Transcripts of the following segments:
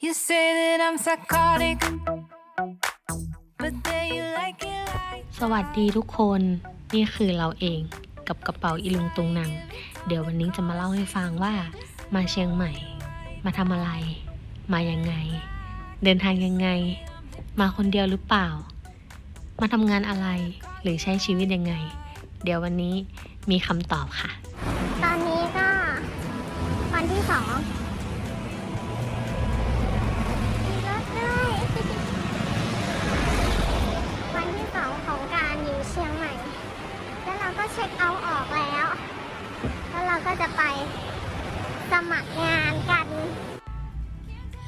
You say that I'm psychotic, but then you like it like. สวัสดีทุกคน นี่คือเราเองกับกระเป๋าอีลุงตุงนัง เดี๋ยววันนี้จะมาเล่าให้ฟังว่า มาเชียงใหม่ มาทำอะไร มายังไง เดินทางยังไง มาคนเดียวหรือเปล่า มาทำงานอะไรหรือใช้ชีวิตยังไง เดี๋ยววันนี้มีคำตอบค่ะ ช็คเอาท์ออกแล้ว แล้วเราก็จะไปสมัครงานกัน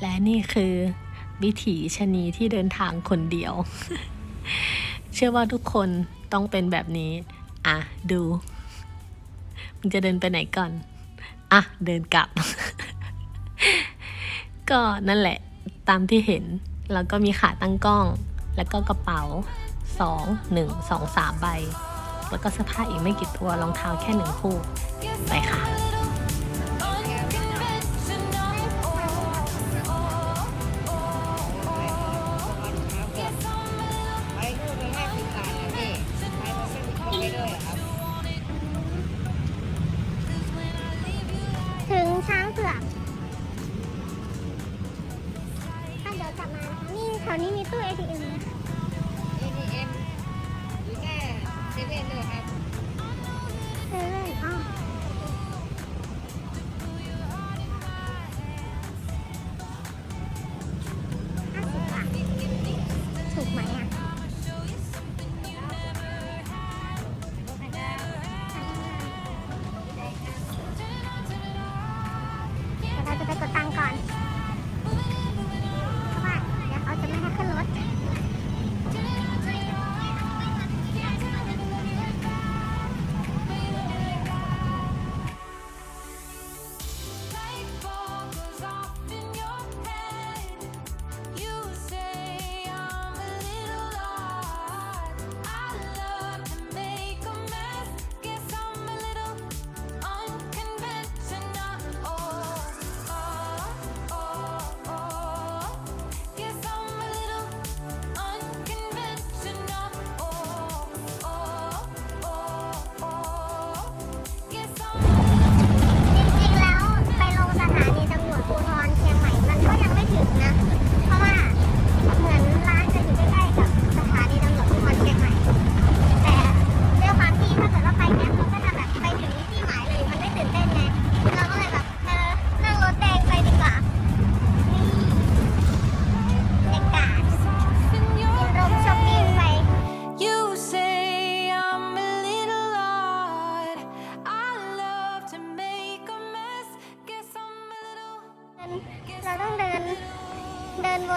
และนี่คือวิถีชะนีที่เดินทางคนเดียว เชื่อว่าทุกคนต้องเป็นแบบนี้ อะ ดูมึงจะเดินไปไหนก่อน อะ เดินกลับ ก็นั่นแหละตามที่เห็น แล้วก็มีขาตั้งกล้อง แล้วก็กระเป๋าสองหนึ่งสองสามใบ แล้วก็เสื้อผ้าอีกไม่กี่ตัวรองเท้าแค่หนึ่งคู่ ไปค่ะ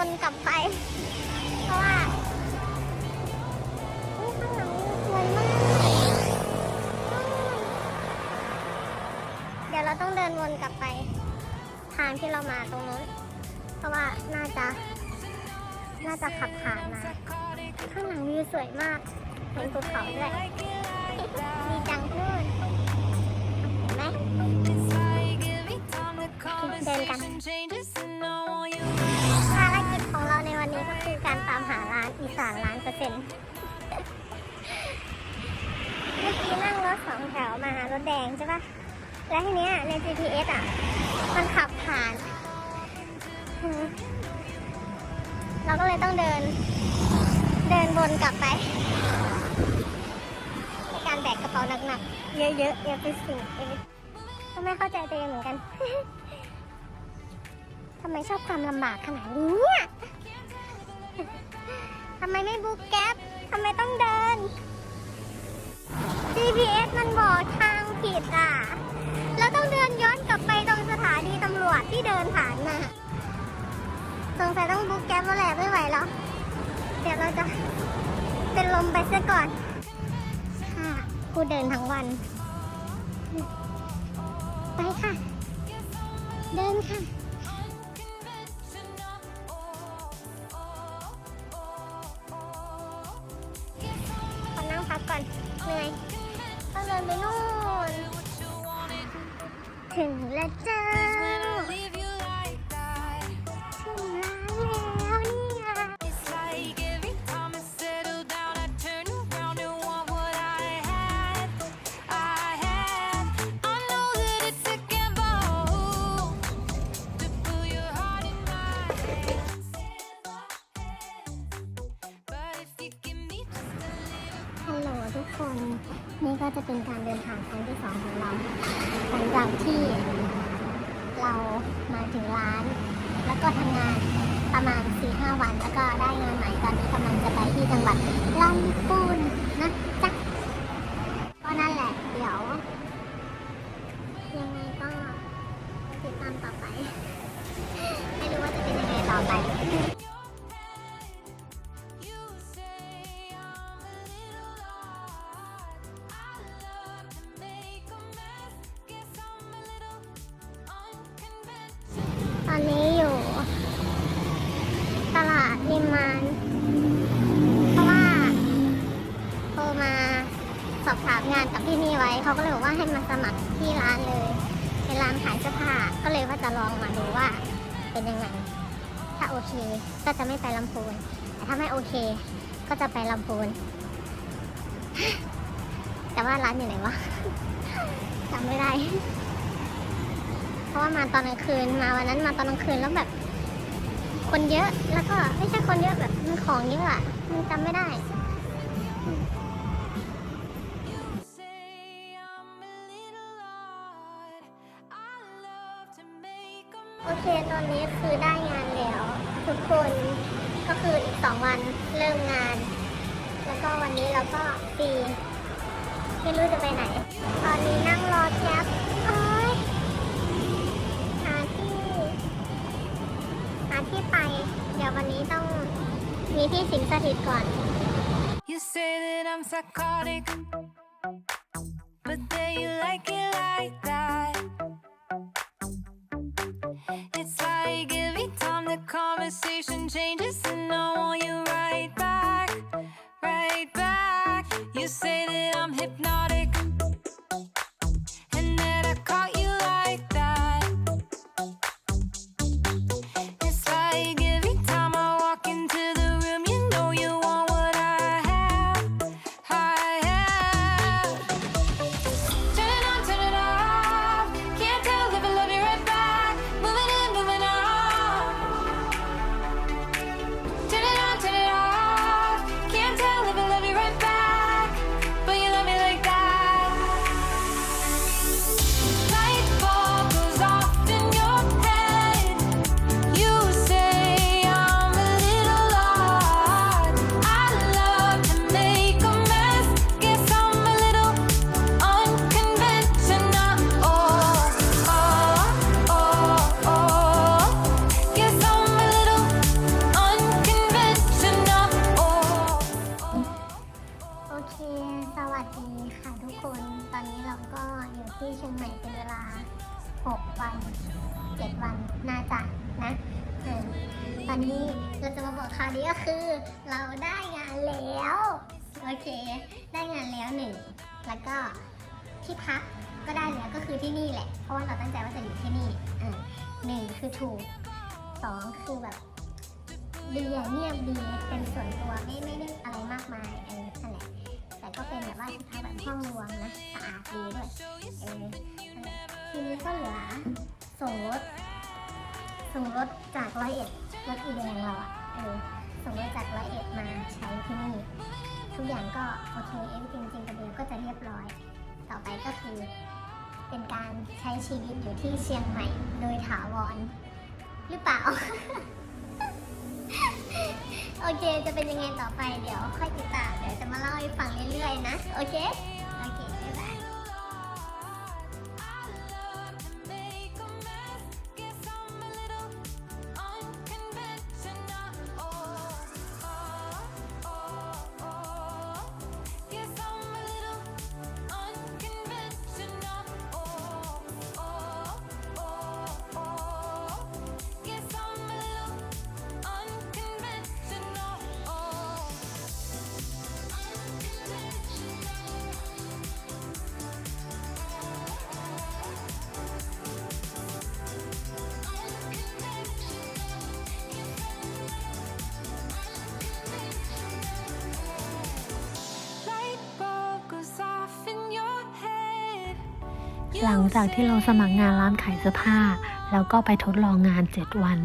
วนกลับไป เพราะว่าข้างหลังสวยมาก เดี๋ยวเราต้องเดินวนกลับไป ทางที่เรามาตรงนู้น เพราะว่าน่าจะ น่าจะขับผ่านมา ข้างหลังวิวสวยมาก เห็นภูเขาด้วยดีจังนู่นเห็นไหม It's like every time the ารตามหาร้านอีสานร้านเปอร์เซ็นต์เมื่อกี้นั่งรถสองแถวมารถแดงใช่ปะแล้วทีเนี้ยใน GPS อะ มันขับผ่าน เราก็เลยต้องเดิน เดินวนกลับไปในการแบกกระเป๋าหนักๆ เยอะๆเยอะไปสิ่งเองก็ไม่เข้าใจตัวเองเหมือนกันทำไมชอบความลำบากขนาดนี้ ทำไมไม่บุ๊กแก๊ปทำไมต้องเดิน GPS มันบอกทางผิดอะ แล้วต้องเดินย้อนกลับไปตรงสถานีตำรวจที่เดินผ่านมาสงสัยต้องบุ๊กแก๊ปแล้วแหละไม่ไหวแล้วเดี๋ยวเราจะเป็นลมไปซะก่อนค่ะกูเดินทั้งวัน ไปค่ะ เดินค่ะ นไปนู่นถึงแล้วจ้า นี่ก็จะเป็นการเดินทางครั้งที่สองของเราหลังจากที่เรามาถึงร้าน แล้วก็ทำงานประมาณ4-5วัน แล้วก็ได้งานใหม่ตอนนี้กำลังจะไปที่จังหวัด มานเพราะว่าโทรมาสอบถามงานกับที่นี่ไว้ เขาก็เลยบอกว่าให้มาสมัครที่ร้านเลยเป็นร้านขายเสื้อผ้าก็เลยว่าจะลองมาดูว่าเป็นยังไง ถ้าโอเคก็จะไม่ไปลำพูนแต่ถ้าไม่โอเค ก็จะไปลำพูนแต่ว่าร้านอยู่ไหนวะจำไม่ได้ เพราะว่ามาตอนกลางคืนมาวันนั้นมาตอนกลางคืนแล้วแบบ คนเยอะแล้วก็ไม่ใช่คนเยอะแบบมันของเยอะอะมันจำไม่ได้โอเค ตอนนี้คือได้งานแล้ว ทุกคนก็คืออีกสองวันเริ่มงาน แล้วก็วันนี้เราก็ฟรีไม่รู้จะไปไหน ตอนนี้นั่งรอแก๊ป วันนี้ต้องมีพี่สิงสถิตก่อน You say that I'm psychotic, but then you like it like สวัสดีค่ะทุกคน ตอนนี้เราก็อยู่ที่เชียงใหม่เป็นเวลา 6 วัน 7 วันน่าจะนะตอนนี้เราจะมาบอกข่าวดีก็คือ เราได้งานแล้ว โอเค ได้งานแล้วหนึ่ง แล้วก็ที่พักก็ได้แล้วก็คือที่นี่แหละ เพราะว่าเราตั้งใจว่าจะอยู่ที่นี่หนึ่งคือถูกสองคือแบบดีอะเงียบดีเป็นส่วนตัวไม่ไม่ได้อะไรมากมาย เออนั่นแหละแต่ก็เป็นแบบว่าที่พักแบบห้องรวมนะสะอาดดีด้วยเออทีนี้ก็เหลือส่งรถส่งรถจากร้อยเอ็ดรถอีแดงเราอะเออส่งรถจากร้อยเอ็ดมาใช้ที่นี่ทุกอย่างก็โอเคเอฟจริงจริงกระเบียก็จะเรียบร้อย ต่อไปก็คือ เป็นการใช้ชีวิตอยู่ที่เชียงใหม่โดยถาวรหรือเปล่า โอเค จะเป็นยังไงต่อไปเดี๋ยวค่อยติดตาม เดี๋ยวจะมาเล่าให้ฟังเรื่อยๆนะ โอเค หลังจากที่เราสมัครงานร้านขายเสื้อผ้า แล้วก็ไปทดลองงาน 7 วัน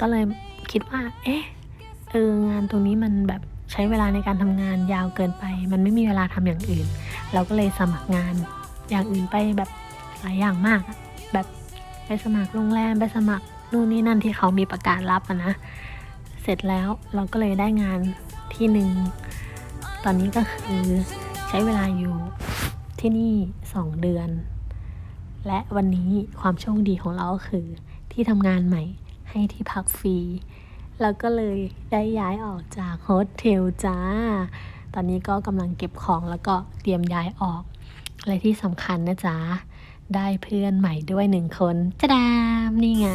ก็เลยคิดว่า เอ๊ะเอองานตรงนี้มันแบบใช้เวลาในการทำงานยาวเกินไป มันไม่มีเวลาทำอย่างอื่น เราก็เลยสมัครงานอย่างอื่นไปแบบหลายอย่างมาก แบบไปสมัครโรงแรมไปสมัครนู่นนี่นั่นที่เขามีประกาศรับนะ เสร็จแล้วเราก็เลยได้งานที่หนึ่ง ตอนนี้ก็คือใช้เวลาอยู่ที่นี่ 2 เดือน และวันนี้ความโชคดีของเราคือ ที่ทำงานใหม่ให้ที่พักฟรีแล้วก็เลยได้ย้ายออกจากโฮสเทลจ้า ตอนนี้ก็กำลังเก็บของแล้วก็เตรียมย้ายออก และที่สำคัญนะจ๊ะ ได้เพื่อนใหม่ด้วยหนึ่งคนจะดามนี่ไง